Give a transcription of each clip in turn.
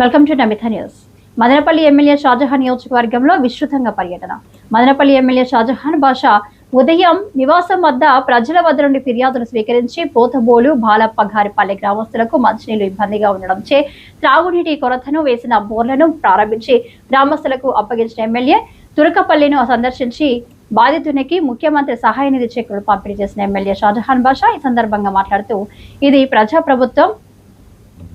Welcome to Namita news. Madanapalle MLA Shahjahan నియోజకవర్గంలో విస్తృతంగా పర్యటన. మదనపల్లి ఎమ్మెల్యే షాజహాన్ భాష ఉదయం నివాసం వద్ద ప్రజల వద్ద నుండి ఫిర్యాదులు స్వీకరించి పోతబోలు బాలప్ప గారిపల్లె గ్రామస్తులకు మంచినీళ్ళు ఇబ్బందిగా ఉండడంచే త్రాగునీటి కొరతను వేసిన బోర్లను ప్రారంభించి గ్రామస్తులకు అప్పగించిన ఎమ్మెల్యే తురకపల్లిను సందర్శించి బాధితునికి ముఖ్యమంత్రి సహాయ నిధి చెక్కులు పంపిణీ చేసిన ఎమ్మెల్యే షాజహాన్ బాషా ఈ సందర్భంగా మాట్లాడుతూ ఇది ప్రజాప్రభుత్వం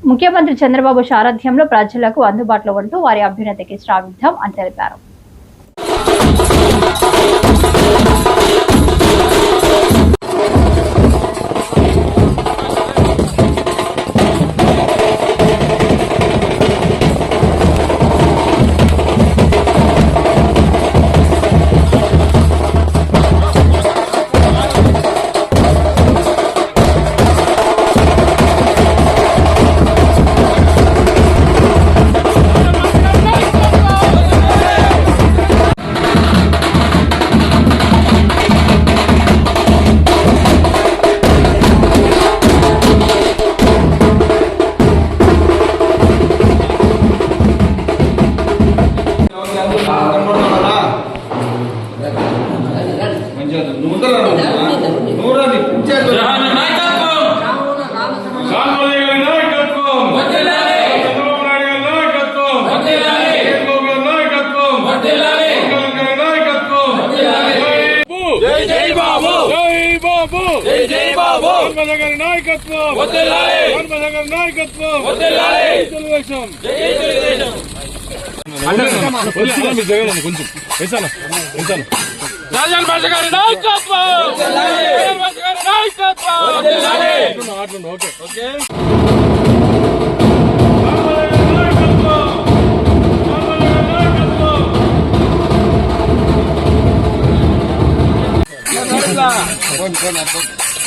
ముఖ్యమంత్రి చంద్రబాబు సారథ్యంలో ప్రజలకు అందుబాటులో ఉంటూ వారి అభ్యున్నతికి శ్రావిద్దాం అని తెలిపారు. గారి నాయకత్వం. వర్ధిల్లాలి. హనుమత గారి నాయకత్వం. తెలుగుదేశం. జగన్ కొంచెం. వేసాను వేసాను రాజన్ భాష గారి నాయకత్వం. నాయకత్వం. ఆటలు ఓకే.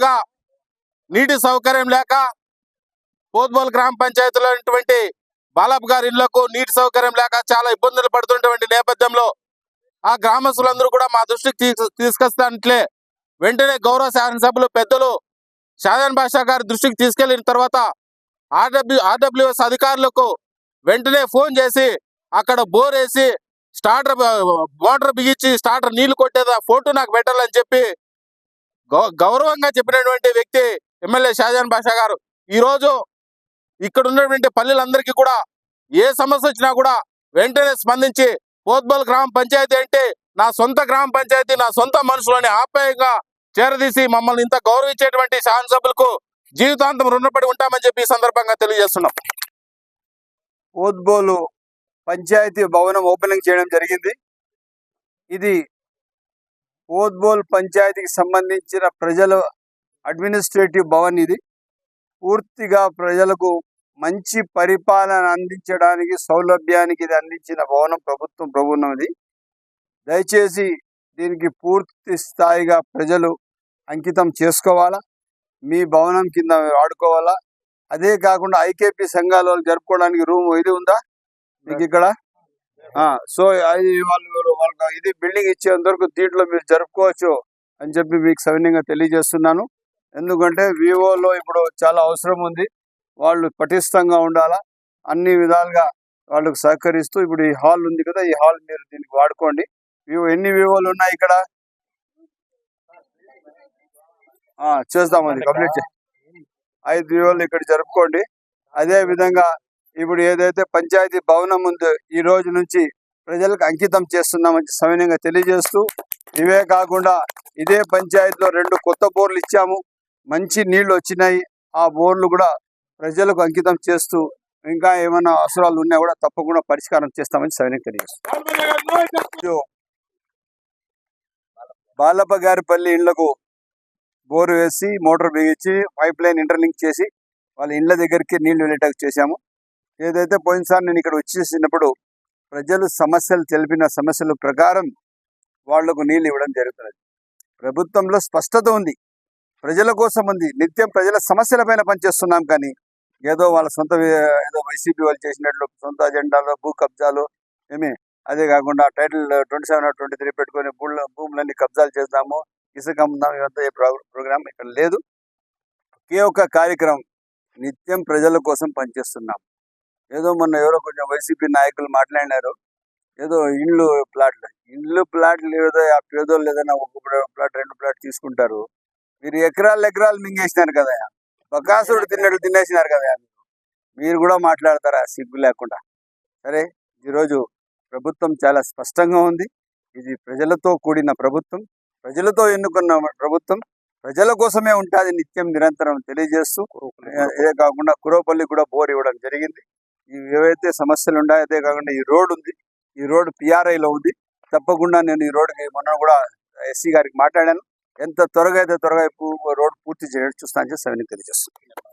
సంవత్సరాలుగా నీటి సౌకర్యం లేక పోత్బోల్ గ్రామ పంచాయతీలో ఉన్నటువంటి బాలాబ్ గారి ఇళ్ళకు నీటి సౌకర్యం లేక చాలా ఇబ్బందులు పడుతున్నటువంటి నేపథ్యంలో ఆ గ్రామస్తులందరూ కూడా మా దృష్టికి తీసుకొస్తానట్లే వెంటనే గౌరవ శాసనసభ్యులు పెద్దలు షాజాన్ బాషా గారి దృష్టికి తీసుకెళ్ళిన తర్వాత ఆర్డబ్ల్యూ ఆర్డబ్ల్యూఎస్ అధికారులకు వెంటనే ఫోన్ చేసి అక్కడ బోర్ వేసి స్టార్టర్ మోటార్ బిగించి స్టార్టర్ నీళ్ళు కొట్టేదా ఫోటో నాకు పెట్టాలని చెప్పి గౌరవంగా చెప్పినటువంటి వ్యక్తి ఎమ్మెల్యే షాజాన్ బాషా గారు ఈ రోజు ఇక్కడ ఉన్నటువంటి పల్లెలందరికీ కూడా ఏ సమస్య వచ్చినా కూడా వెంటనే స్పందించి పోత్బల్ గ్రామ పంచాయతీ అంటే నా సొంత గ్రామ పంచాయతీ నా సొంత మనుషులని ఆప్యాయంగా చేరదీసి మమ్మల్ని ఇంత గౌరవించేటువంటి శాసనసభ్యులకు జీవితాంతం రుణపడి ఉంటామని చెప్పి ఈ సందర్భంగా తెలియజేస్తున్నాం. పోత్బోలు పంచాయతీ భవనం ఓపెనింగ్ చేయడం జరిగింది. ఇది ఓద్బోల్ పంచాయతీకి సంబంధించిన ప్రజల అడ్మినిస్ట్రేటివ్ భవన్ ఇది. పూర్తిగా ప్రజలకు మంచి పరిపాలన అందించడానికి సౌలభ్యానికి ఇది అందించిన భవనం ప్రభుత్వం ప్రభుత్వం దయచేసి దీనికి పూర్తి స్థాయిగా ప్రజలు అంకితం చేసుకోవాలా? మీ భవనం కింద వాడుకోవాలా అదే కాకుండా ఐకేపీ సంఘాల వాళ్ళు జరుపుకోవడానికి రూమ్ ఇది ఉందా? మీకు ఇక్కడ? సో అది వాళ్ళు వాళ్ళకి ఇది బిల్డింగ్ ఇచ్చేంత వరకు దీంట్లో మీరు జరుపుకోవచ్చు అని చెప్పి మీకు సవినయంగా తెలియజేస్తున్నాను. ఎందుకంటే వివోలో ఇప్పుడు చాలా అవసరం ఉంది. వాళ్ళు పటిష్టంగా ఉండాలా? అన్ని విధాలుగా వాళ్ళకు సహకరిస్తూ ఇప్పుడు ఈ హాల్ ఉంది కదా ఈ హాల్ మీరు దీనికి వాడుకోండి. వివో ఎన్ని వివోలు ఉన్నాయి ఇక్కడ? ఆ, చేస్తాం అది కంప్లీట్ ఐదు వివోలు ఇక్కడ జరుపుకోండి. అదే విధంగా ఇప్పుడు ఏదైతే పంచాయతీ భవనం ఉందో ఈ రోజు నుంచి ప్రజలకు అంకితం చేస్తున్నామని సవినయంగా తెలియజేస్తూ ఇవే కాకుండా ఇదే పంచాయతీలో రెండు కొత్త బోర్లు ఇచ్చాము. మంచి నీళ్ళు వచ్చినాయి. ఆ బోర్లు కూడా ప్రజలకు అంకితం చేస్తూ ఇంకా ఏమైనా అవసరాలు ఉన్నా కూడా తప్పకుండా పరిష్కారం చేస్తామని సైనిక తెలియజేస్తాం. బాలప్ప గారిపల్లి ఇళ్ళకు బోరు వేసి మోటార్ బిగించి పైప్ లైన్ ఇంటర్లింక్ చేసి వాళ్ళ ఇండ్ల దగ్గరికి నీళ్ళు వెళ్ళేటట్టు చేశాము. ఏదైతే పోయినసారి నేను ఇక్కడ వచ్చేసినప్పుడు ప్రజలు సమస్యలు తెలిపిన సమస్యల ప్రకారం వాళ్ళకు నీళ్ళు ఇవ్వడం జరుగుతున్నది. ప్రభుత్వంలో స్పష్టత ఉంది. ప్రజల కోసం ఉంది. నిత్యం ప్రజల సమస్యల పైన పనిచేస్తున్నాం కానీ ఏదో వాళ్ళ సొంత ఏదో వైసీపీ వాళ్ళు చేసినట్లు సొంత అజెండాలు భూ కబ్జాలు ఏమి అదే కాకుండా title twenty seven twenty three పెట్టుకొని భూముల భూములన్నీ కబ్జాలు చేద్దాము ఇసుక అమ్ముదాము ఇవంతా ఏ ప్రోగ్రామ్ ఇక్కడ లేదు. ఒకే ఒక కార్యక్రమం నిత్యం ప్రజల కోసం పనిచేస్తున్నాం ఏదో మొన్న ఎవరో కొంచెం వైసీపీ నాయకులు మాట్లాడినారు. ఏదో ఇండ్లు ప్లాట్లు ఇండ్లు ప్లాట్లు ఏదో ఆ పేదోళ్ళు ఏదైనా ఒక ప్లాట్ రెండు ప్లాట్ తీసుకుంటారు. మీరు ఎకరాలు ఎకరాలు మింగేసినారు కదా. బకాసుడు తిన్నట్లు తినేసినారు కదా. మీరు కూడా మాట్లాడతారా? సిగ్గు లేకుండా. సరే ఈరోజు ప్రభుత్వం చాలా స్పష్టంగా ఉంది. ఇది ప్రజలతో కూడిన ప్రభుత్వం. ప్రజలతో ఎన్నుకున్న ప్రభుత్వం. ప్రజల కోసమే ఉంటుంది నిత్యం నిరంతరం తెలియజేస్తూ ఇదే కాకుండా కురవపల్లి కూడా బోర్ ఇవ్వడం జరిగింది. ఏవైతే సమస్యలు ఉన్నాయో అదే కాకుండా ఈ రోడ్ ఉంది. ఈ రోడ్ పిఆర్ఐలో ఉంది. తప్పకుండా నేను ఈ రోడ్కి మొన్న కూడా ఎస్సీ గారికి మాట్లాడాను. ఎంత త్వరగా అయితే త్వరగా రోడ్ పూర్తి చేయడం చూస్తానని చెప్పి సవినికి తెలియజేస్తున్నాను.